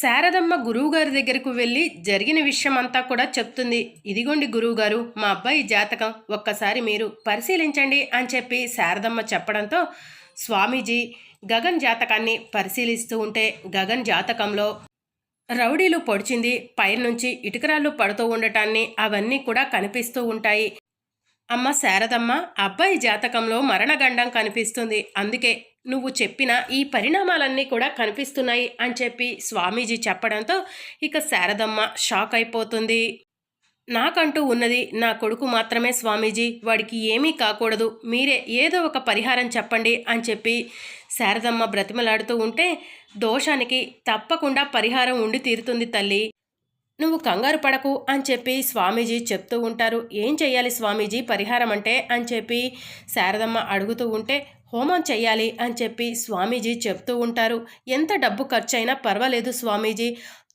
శారదమ్మ గురువుగారి దగ్గరకు వెళ్ళి జరిగిన విషయం అంతా కూడా చెప్తుంది. ఇదిగోండి గురువుగారు మా అబ్బాయి జాతకం ఒక్కసారి మీరు పరిశీలించండి అని చెప్పి శారదమ్మ చెప్పడంతో స్వామీజీ గగన్ జాతకాన్ని పరిశీలిస్తూ ఉంటే గగన్ జాతకంలో రౌడీలు పొడిచింది. పైనుంచి ఇటుకరాళ్ళు పడుతూ ఉండటాన్ని అవన్నీ కూడా కనిపిస్తూ ఉంటాయి. అమ్మ శారదమ్మ అబ్బాయి జాతకంలో మరణగండం కనిపిస్తుంది. అందుకే నువ్వు చెప్పిన ఈ పరిణామాలన్నీ కూడా కనిపిస్తున్నాయి అని చెప్పి స్వామీజీ చెప్పడంతో ఇక శారదమ్మ షాక్ అయిపోతుంది. నాకంటూ ఉన్నది నా కొడుకు మాత్రమే స్వామీజీ వాడికి ఏమీ కాకూడదు మీరే ఏదో ఒక పరిహారం చెప్పండి అని చెప్పి శారదమ్మ బ్రతిమలాడుతూ ఉంటే దోషానికి తప్పకుండా పరిహారం ఉండి తీరుతుంది తల్లి. నువ్వు కంగారు పడకు అని చెప్పి స్వామీజీ చెప్తూ ఉంటారు. ఏం చేయాలి స్వామీజీ పరిహారం అంటే అని చెప్పి శారదమ్మ అడుగుతూ ఉంటే హోమం చెయ్యాలి అని చెప్పి స్వామీజీ చెప్తూ ఉంటారు. ఎంత డబ్బు ఖర్చైనా పర్వాలేదు స్వామీజీ.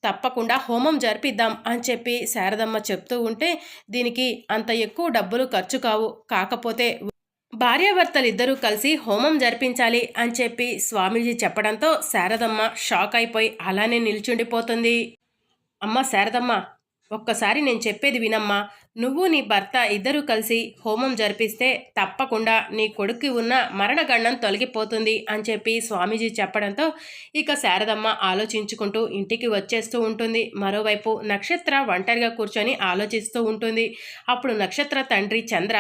తప్పకుండా హోమం జరిపిద్దాం అని చెప్పి శారదమ్మ చెప్తూ ఉంటే దీనికి అంత ఎక్కువ డబ్బులు ఖర్చు కావు. కాకపోతే భార్యాభర్తలిద్దరూ కలిసి హోమం జరిపించాలి అని చెప్పి స్వామీజీ చెప్పడంతో శారదమ్మ షాక్ అయిపోయి అలానే నిల్చుండిపోతుంది. అమ్మ శారదమ్మ ఒక్కసారి నేను చెప్పేది వినమ్మా. నువ్వు నీ భర్త ఇద్దరూ కలిసి హోమం జరిపిస్తే తప్పకుండా నీ కొడుక్కి ఉన్న మరణగండం తొలగిపోతుంది అని చెప్పి స్వామీజీ చెప్పడంతో ఇక శారదమ్మ ఆలోచించుకుంటూ ఇంటికి వచ్చేస్తూ ఉంటుంది. మరోవైపు నక్షత్ర ఒంటరిగా కూర్చొని ఆలోచిస్తూ ఉంటుంది. అప్పుడు నక్షత్ర తండ్రి చంద్ర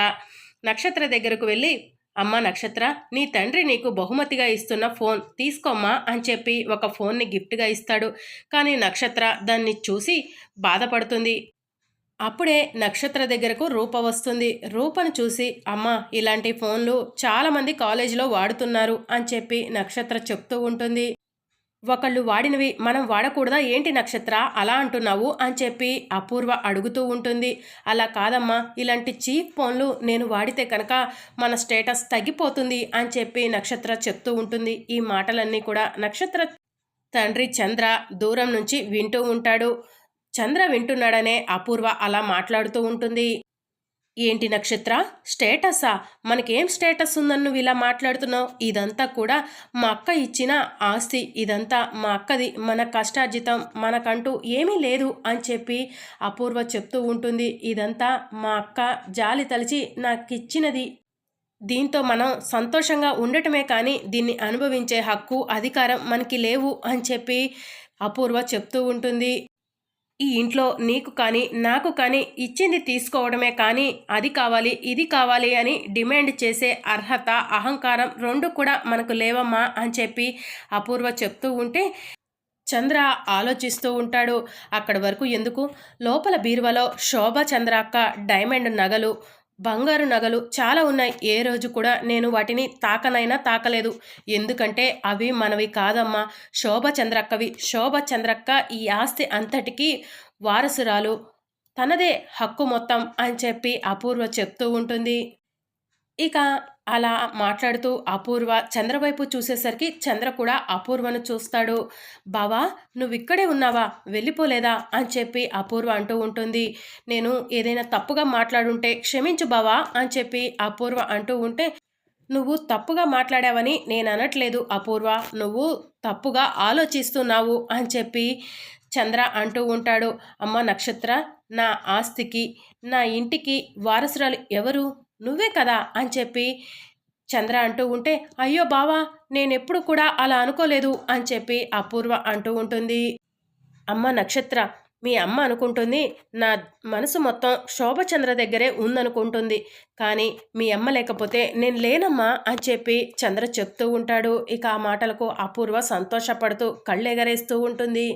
నక్షత్ర దగ్గరకు వెళ్ళి అమ్మ నక్షత్ర నీ తండ్రి నీకు బహుమతిగా ఇస్తున్న ఫోన్ తీసుకోమ్మా అని చెప్పి ఒక ఫోన్ని గిఫ్ట్గా ఇస్తాడు. కానీ నక్షత్ర దాన్ని చూసి బాధపడుతుంది. అప్పుడే నక్షత్ర దగ్గరకు రూప వస్తుంది. రూపను చూసి అమ్మ ఇలాంటి ఫోన్లు చాలామంది కాలేజీలో వాడుతున్నారు అని చెప్పి నక్షత్ర చెప్తూ ఉంటుంది. ఒకళ్ళు వాడినవి మనం వాడకూడదా? ఏంటి నక్షత్ర? అలా అంటున్నావు అని చెప్పి అపూర్వ అడుగుతూ ఉంటుంది. అలా కాదమ్మా ఇలాంటి చీప్ ఫోన్లు నేను వాడితే కనుక మన స్టేటస్ తగ్గిపోతుంది అని చెప్పి నక్షత్ర చెప్తూ ఉంటుంది. ఈ మాటలన్నీ కూడా నక్షత్ర తండ్రి చంద్ర దూరం నుంచి వింటూ ఉంటాడు. చంద్ర వింటున్నాడనే అపూర్వ అలా మాట్లాడుతూ ఉంటుంది. ఏంటి నక్షత్ర? స్టేటసా? మనకేం స్టేటస్ ఉందని నువ్వు ఇలా మాట్లాడుతున్నావు? ఇదంతా కూడా మా అక్క ఇచ్చిన ఆస్తి. ఇదంతా మా అక్కది. మన కష్టార్జితం మనకంటూ ఏమీ లేదు అని చెప్పి అపూర్వ చెప్తూ ఉంటుంది. ఇదంతా మా అక్క జాలి తలిచి నాకు ఇచ్చినది దీంతో మనం సంతోషంగా ఉండటమే కానీ దీన్ని అనుభవించే హక్కు అధికారం మనకి లేవు అని చెప్పి అపూర్వ చెప్తూ ఉంటుంది. ఈ ఇంట్లో నీకు కానీ నాకు కానీ ఇచ్చింది తీసుకోవడమే కానీ అది కావాలి ఇది కావాలి అని డిమాండ్ చేసే అర్హత అహంకారం రెండు కూడా మనకు లేవమ్మా అని చెప్పి అపూర్వ చెప్తూ ఉంటే చంద్ర ఆలోచిస్తూ ఉంటాడు. అక్కడి వరకు ఎందుకు? లోపల బీరువాలో శోభ చంద్ర అక్క డైమండ్ నగలు బంగారు నగలు చాలా ఉన్నాయి. ఏ రోజు కూడా నేను వాటిని తాకనైనా తాకలేదు. ఎందుకంటే అవి మనవి కాదమ్మా. శోభ చంద్రక్కవి శోభ చంద్రక్క ఈ ఆస్తి అంతటికీ వారసురాలు. తనదే హక్కు మొత్తం అని చెప్పి అపూర్వ చెప్తూ ఉంటుంది. ఇక అలా మాట్లాడుతూ అపూర్వ చంద్రవైపు చూసేసరికి చంద్ర కూడా అపూర్వను చూస్తాడు. బావా నువ్వు ఇక్కడే ఉన్నావా? వెళ్ళిపోలేదా? అని చెప్పి అపూర్వ అంటూ ఉంటుంది. నేను ఏదైనా తప్పుగా మాట్లాడుంటే క్షమించు బావా అని చెప్పి అపూర్వ అంటూ ఉంటే నువ్వు తప్పుగా మాట్లాడావని నేను అనట్లేదు అపూర్వ. నువ్వు తప్పుగా ఆలోచిస్తున్నావు అని చెప్పి చంద్ర అంటూ ఉంటాడు. అమ్మ నక్షత్ర నా ఆస్తికి నా ఇంటికి వారసురాలు ఎవరు? నువ్వే కదా అని చెప్పి చంద్ర అంటూ ఉంటే అయ్యో బావా నేనెప్పుడు కూడా అలా అనుకోలేదు అని చెప్పి అపూర్వ అంటూ ఉంటుంది. అమ్మ నక్షత్ర మీ అమ్మ అనుకుంటుంది నా మనసు మొత్తం శోభచంద్ర దగ్గరే ఉందనుకుంటుంది. కానీ మీ అమ్మ లేకపోతే నేను లేనమ్మా అని చెప్పి చంద్ర చెప్తూ ఉంటాడు. ఇక ఆ మాటలకు అపూర్వ సంతోషపడుతూ కళ్ళెగరేస్తూ ఉంటుంది.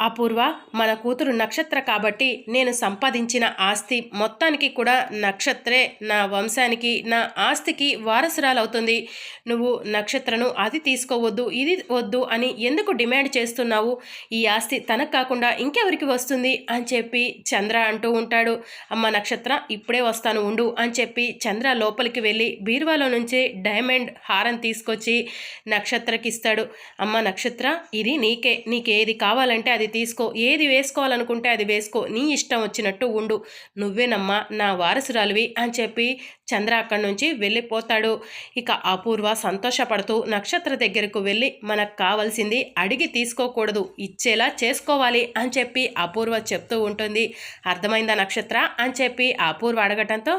అపూర్వ మన కూతురు నక్షత్ర కాబట్టి నేను సంపాదించిన ఆస్తి మొత్తానికి కూడా నక్షత్రే. నా వంశానికి నా ఆస్తికి వారసురాలవుతుంది. నువ్వు నక్షత్రను అది తీసుకోవద్దు ఇది వద్దు అని ఎందుకు డిమాండ్ చేస్తున్నావు? ఈ ఆస్తి తనకు కాకుండా ఇంకెవరికి వస్తుంది? అని చెప్పి చంద్ర అంటూ ఉంటాడు. అమ్మ నక్షత్ర ఇప్పుడే వస్తాను ఉండు అని చెప్పి చంద్ర లోపలికి వెళ్ళి బీరువాలో నుంచి డైమండ్ హారం తీసుకొచ్చి నక్షత్రకి ఇస్తాడు అమ్మ నక్షత్ర ఇది నీకే నీకేది కావాలంటే అది అది తీసుకో ఏది వేసుకోవాలనుకుంటే అది వేసుకో నీ ఇష్టం వచ్చినట్టు ఉండు. నువ్వేనమ్మా నా వారసురాలివి అని చెప్పి చంద్ర అక్కడి నుంచి వెళ్ళిపోతాడు. ఇక అపూర్వ సంతోషపడుతూ నక్షత్ర దగ్గరకు వెళ్ళి మనకు కావాల్సింది అడిగి తీసుకోకూడదు ఇచ్చేలా చేసుకోవాలి అని చెప్పి అపూర్వ చెప్తూ ఉంటుంది. అర్థమైందా నక్షత్ర? అని చెప్పి అపూర్వ అడగటంతో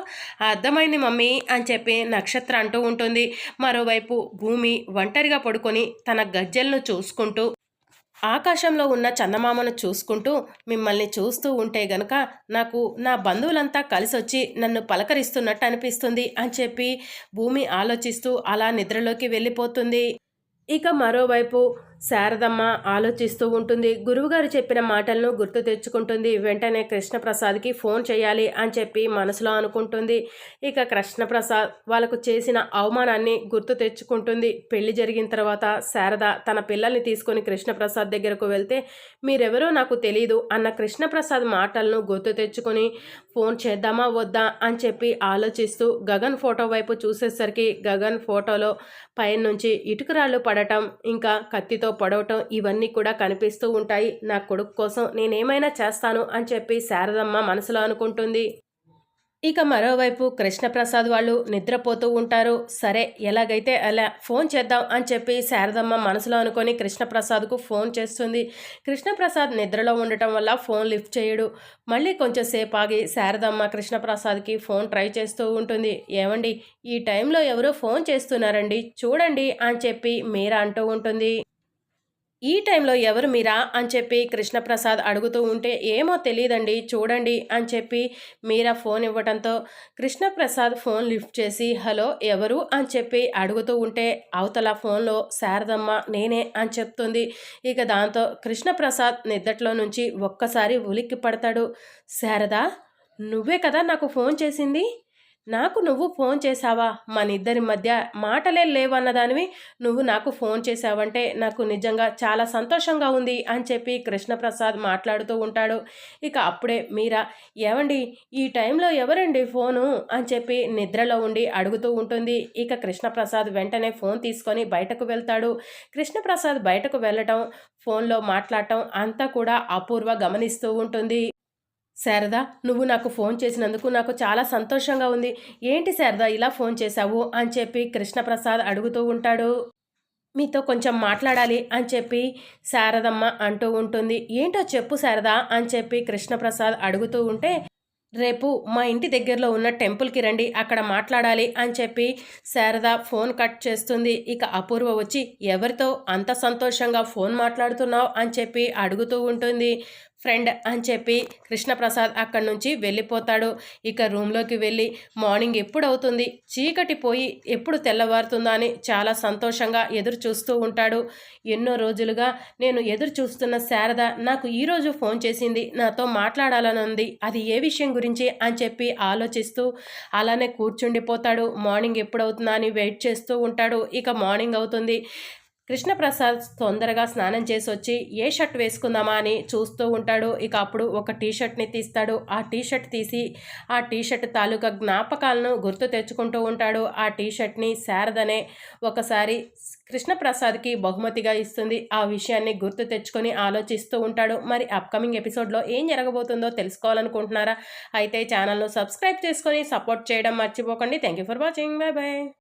అర్థమైంది మమ్మీ అని చెప్పి నక్షత్ర అంటూ ఉంటుంది. మరోవైపు భూమి ఒంటరిగా పడుకొని తన గజ్జెలను చూసుకుంటూ ఆకాశంలో ఉన్న చందమామను చూసుకుంటూ మిమ్మల్ని చూస్తూ ఉంటే గనుక నాకు నా బంధువులంతా కలిసొచ్చి నన్ను పలకరిస్తున్నట్టు అనిపిస్తుంది అని చెప్పి భూమి ఆలోచిస్తూ అలా నిద్రలోకి వెళ్ళిపోతుంది. ఇక మరోవైపు శారదమ్మ ఆలోచిస్తూ ఉంటుంది. గురువుగారు చెప్పిన మాటలను గుర్తు తెచ్చుకుంటుంది. వెంటనే కృష్ణప్రసాద్కి ఫోన్ చేయాలి అని చెప్పి మనసులో అనుకుంటుంది. ఇక కృష్ణప్రసాద్ వాళ్ళకు చేసిన అవమానాన్ని గుర్తు తెచ్చుకుంటుంది. పెళ్ళి జరిగిన తర్వాత శారద తన పిల్లల్ని తీసుకొని కృష్ణప్రసాద్ దగ్గరకు వెళ్తే మీరెవరో నాకు తెలియదు అన్న కృష్ణప్రసాద్ మాటలను గుర్తు తెచ్చుకొని ఫోన్ చేద్దామా వద్దా అని చెప్పి ఆలోచిస్తూ గగన్ ఫోటో వైపు చూసేసరికి గగన్ ఫోటోలో పైన నుంచి ఇటుకరాళ్ళు పడటం ఇంకా కత్తితో పొడవటం ఇవన్నీ కూడా కనిపిస్తూ ఉంటాయి. నా కొడుకు కోసం నేనేమైనా చేస్తాను అని చెప్పి శారదమ్మ మనసులో అనుకుంటుంది. ఇక మరోవైపు కృష్ణప్రసాద్ వాళ్ళు నిద్రపోతూ ఉంటారు. సరే ఎలాగైతే అలా ఫోన్ చేద్దాం అని చెప్పి శారదమ్మ మనసులో అనుకొని కృష్ణప్రసాద్కు ఫోన్ చేస్తుంది. కృష్ణప్రసాద్ నిద్రలో ఉండటం వల్ల ఫోన్ లిఫ్ట్ చేయడు. మళ్ళీ కొంచెం సేపు ఆగి శారదమ్మ కృష్ణప్రసాద్కి ఫోన్ ట్రై చేస్తూ ఉంటుంది. ఏమండి ఈ టైంలో ఎవరో ఫోన్ చేస్తున్నారండి చూడండి అని చెప్పి మీరా అంటూ ఉంటుంది. ఈ టైంలో ఎవరు మీరా అని చెప్పి కృష్ణప్రసాద్ అడుగుతూ ఉంటే ఏమో తెలియదండి చూడండి అని చెప్పి మీరా ఫోన్ ఇవ్వడంతో కృష్ణప్రసాద్ ఫోన్ లిఫ్ట్ చేసి హలో ఎవరు? అని చెప్పి అడుగుతూ ఉంటే అవతల ఫోన్లో శారదమ్మ నేనే అని చెప్తుంది. ఇక దాంతో కృష్ణప్రసాద్ నిద్దట్లో నుంచి ఒక్కసారి ఉలిక్కి పడతాడు శారదా నువ్వే కదా నాకు ఫోన్ చేసింది? నాకు నువ్వు ఫోన్ చేశావా? మన ఇద్దరి మధ్య మాటలే లేవన్నదానివి నువ్వు నాకు ఫోన్ చేశావంటే నాకు నిజంగా చాలా సంతోషంగా ఉంది అని చెప్పి కృష్ణప్రసాద్ మాట్లాడుతూ ఉంటాడు. ఇక అప్పుడే మీరా ఏమండి ఈ టైంలో ఎవరండి ఫోను? అని చెప్పి నిద్రలో ఉండి అడుగుతూ ఉంటుంది. ఇక కృష్ణప్రసాద్ వెంటనే ఫోన్ తీసుకొని బయటకు వెళ్తాడు. కృష్ణప్రసాద్ బయటకు వెళ్ళటం ఫోన్లో మాట్లాడటం అంతా కూడా అపూర్వ గమనిస్తూ ఉంటుంది. శారదా నువ్వు నాకు ఫోన్ చేసినందుకు నాకు చాలా సంతోషంగా ఉంది. ఏంటి శారదా ఇలా ఫోన్ చేశావు? అని చెప్పి కృష్ణప్రసాద్ అడుగుతూ ఉంటాడు. మీతో కొంచెం మాట్లాడాలి అని చెప్పి శారదమ్మ అంటూ ఉంటుంది. ఏంటో చెప్పు శారదా అని చెప్పి కృష్ణప్రసాద్ అడుగుతూ ఉంటే రేపు మా ఇంటి దగ్గరలో ఉన్న టెంపుల్కి రండి అక్కడ మాట్లాడాలి అని చెప్పి శారద ఫోన్ కట్ చేస్తుంది. ఇక అపూర్వ వచ్చి ఎవరితో అంత సంతోషంగా ఫోన్ మాట్లాడుతున్నావు అని చెప్పి అడుగుతూ ఉంటుంది. ఫ్రెండ్ అని చెప్పి కృష్ణప్రసాద్ అక్కడి నుంచి వెళ్ళిపోతాడు. ఇక రూమ్లోకి వెళ్ళి మార్నింగ్ ఎప్పుడు అవుతుంది చీకటి పోయి ఎప్పుడు తెల్లవారుతుందా అని చాలా సంతోషంగా ఎదురు చూస్తూ ఉంటాడు. ఎన్నో రోజులుగా నేను ఎదురు చూస్తున్న శారద నాకు ఈరోజు ఫోన్ చేసింది. నాతో మాట్లాడాలని ఉంది. అది ఏ విషయం గురించి అని చెప్పి ఆలోచిస్తూ అలానే కూర్చుండిపోతాడు. మార్నింగ్ ఎప్పుడవుతుందా అని వెయిట్ చేస్తూ ఉంటాడు. ఇక మార్నింగ్ అవుతుంది. కృష్ణప్రసాద్ తొందరగా స్నానం చేసి వచ్చి ఏ షర్ట్ వేసుకుందామా అని చూస్తూ ఉంటాడు. ఇక అప్పుడు ఒక టీషర్ట్ని తీస్తాడు. ఆ టీషర్ట్ తీసి ఆ టీ షర్ట్ తాలూకా జ్ఞాపకాలను గుర్తు తెచ్చుకుంటూ ఉంటాడు. ఆ టీ షర్ట్ని శారదనే ఒకసారి కృష్ణప్రసాద్కి బహుమతిగా ఇస్తుంది. ఆ విషయాన్ని గుర్తు తెచ్చుకొని ఆలోచిస్తూ ఉంటాడు. మరి అప్కమింగ్ ఎపిసోడ్లో ఏం జరగబోతుందో తెలుసుకోవాలనుకుంటున్నారా? అయితే ఛానల్ను సబ్స్క్రైబ్ చేసుకొని సపోర్ట్ చేయడం మర్చిపోకండి. Thank you for watching. Bye bye.